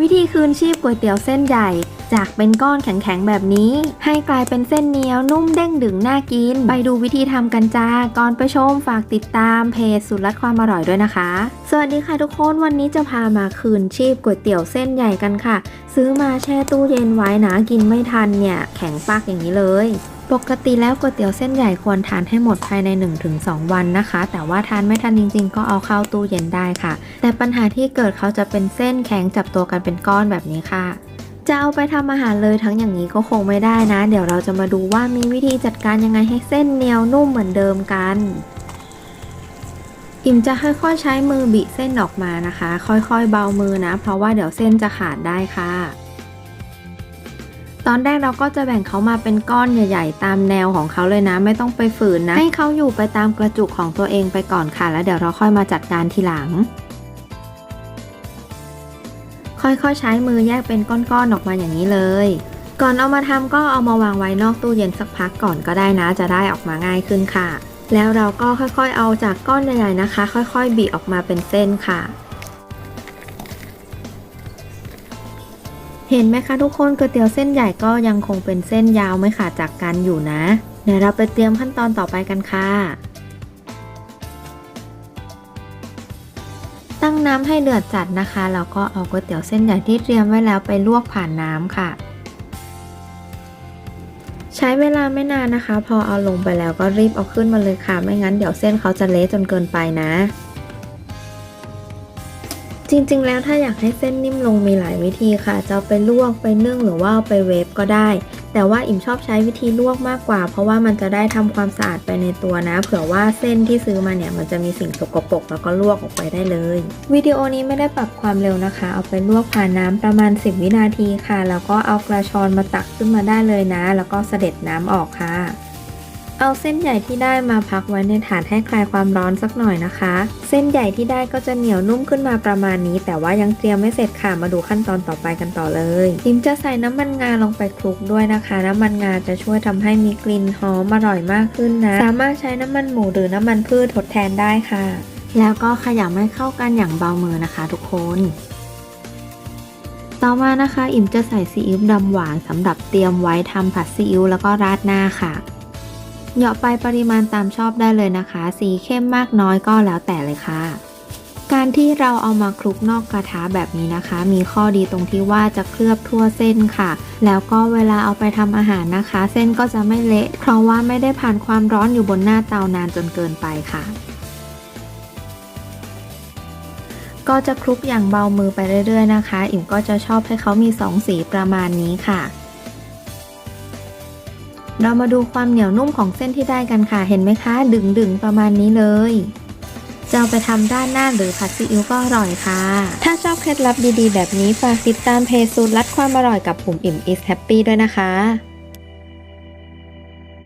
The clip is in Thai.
วิธีคืนชีพก๋วยเตี๋ยวเส้นใหญ่ จากเป็นก้อนแข็งๆแบบนี้ ให้กลายเป็นเส้นเหนียวนุ่มเด้งดึงน่ากิน ไปดูวิธีทำกันจ้า ก่อนไปชมฝากติดตามเพจสุดลัดความอร่อยด้วยนะคะ สวัสดีค่ะทุกคนวันนี้จะพามาคืนชีพก๋วยเตี๋ยวเส้นใหญ่กันค่ะ ซื้อมาแช่ตู้เย็นไว้นะกินไม่ทันเนี่ย แข็งปากอย่างนี้เลย ปกติแล้วก๋วยเตี๋ยวเส้นใหญ่ควรทานให้หมดภายใน 1-2 วันนะคะ แต่ว่าทานไม่ทันจริง ๆ ก็เอาเข้าตู้เย็นได้ค่ะ แต่ปัญหาที่เกิดเขาจะเป็นเส้นแข็งจับตัวกันเป็นก้อนแบบนี้ค่ะ จะเอาไปทำอาหารเลยทั้งอย่างนี้ก็คงไม่ได้นะ เดี๋ยวเราจะมาดูว่ามีวิธีจัดการยังไงให้เส้นเนียวนุ่มเหมือนเดิมกัน อิ่มจะค่อยๆใช้มือบิเส้นออกมานะคะ ค่อยๆเบามือนะ เพราะว่าเดี๋ยวเส้นจะขาดได้ค่ะ อนแรกเราก็จะแบ่งเขามาเป็นก้อนใหญ่ ๆ ตามแนวของเขาเลยนะ ไม่ต้องไปฝืนนะ ให้เขาอยู่ไปตามกระจุกของตัวเองไปก่อนค่ะ แล้วเดี๋ยวเราค่อยมาจัดการทีหลัง ค่อยๆใช้มือแยกเป็นก้อนๆออกมาอย่างนี้เลย ก่อนเอามาทำก็เอามาวางไว้นอกตู้เย็นสักพักก่อนก็ได้นะ จะได้ออกมาง่ายขึ้นค่ะ แล้วเราก็ค่อยๆเอาจากก้อนใหญ่ๆนะคะ ค่อย ๆ บีออกมาเป็นเส้นค่ะ เห็นไหมคะทุกคนก๋วยเตี๋ยวเส้นใหญ่ก็ยังคงเป็นเส้นยาวไม่ขาดจากกันอยู่นะเดี๋ยวเราไปเตรียมขั้นตอนต่อไปกันค่ะ ตั้งน้ำให้เดือดจัดนะคะแล้วก็เอาก๋วยเตี๋ยวเส้นใหญ่ที่เตรียมไว้แล้วไปลวกผ่านน้ำค่ะ ใช้เวลาไม่นานนะคะ พอเอาลงไปแล้วก็รีบเอาขึ้นมาเลยค่ะ ไม่งั้นเดี๋ยวเส้นเขาจะเละจนเกินไปนะ จริงๆ แล้วถ้าอยากให้เส้นนิ่มลงมีหลายวิธีค่ะ จะไปลวกไปนึ่งหรือว่าไปเวฟก็ได้ แต่ว่าอิ่มชอบใช้วิธีลวกมากกว่า เพราะว่ามันจะได้ทำความสะอาดไปในตัวนะ เผื่อว่าเส้นที่ซื้อมาเนี่ยมันจะมีสิ่งสกปรกแล้วก็ลวกออกไปได้เลย วิดีโอนี้ไม่ได้ปรับความเร็วนะคะ เอาไปลวกผ่านน้ำประมาณ 10 วินาทีค่ะ แล้วก็เอากระชอนมาตักขึ้นมาได้เลยนะ แล้วก็เสด็จน้ำออกค่ะ เอาเส้นใหญ่ที่ได้มาพักไว้ในถาดให้คลายความร้อนสักหน่อยนะคะ เส้นใหญ่ที่ได้ก็จะเหนียวนุ่มขึ้นมาประมาณนี้ แต่ว่ายังเตรียมไม่เสร็จค่ะมาดูขั้นตอนต่อไปกันต่อเลยทิมจะใส่น้ำมันงาลงไปคลุกด้วยนะคะ น้ำมันงาจะช่วยทำให้มีกลิ่นหอมอร่อยมากขึ้นนะ สามารถใช้น้ำมันหมูหรือน้ำมันพืชทดแทนได้ค่ะ แล้วก็ขยำให้เข้ากันอย่างเบามือนะคะ ทุกคนต่อมานะคะ อิ่มจะใส่ซีอิ๊วดำหวานสำหรับเตรียมไว้ทำผัดซีอิ๊วแล้วก็ราดหน้าค่ะ เหยาะไปปริมาณตามชอบได้เลยนะคะ สีเข้มมากน้อยก็แล้วแต่เลยค่ะ การที่เราเอามาคลุกนอกกระทะแบบนี้นะคะ มีข้อดีตรงที่ว่าจะเคลือบทั่วเส้นค่ะ แล้วก็เวลาเอาไปทำอาหารนะคะ เส้นก็จะไม่เละ เพราะว่าไม่ได้ผ่านความร้อนอยู่บนหน้าเตานานจนเกินไปค่ะก็จะคลุกอย่างเบามือไปเรื่อยๆนะคะ อิ่มก็จะชอบให้เขามีสองสีประมาณนี้ค่ะ เรามาดูความเหนียวนุ่มของเส้นที่ได้กันค่ะ เห็นไหมคะ ดึงดึงๆประมาณนี้เลยจะเอาไปทำด้านหน้าหรือผัดซีอิ๊วก็อร่อยค่ะ ถ้าชอบเคล็ดลับดีๆ แบบนี้ฝากติดตามเพจสูตรลัดความอร่อยกับปุ่มอิ่มอิสแฮปปี้ด้วยนะคะ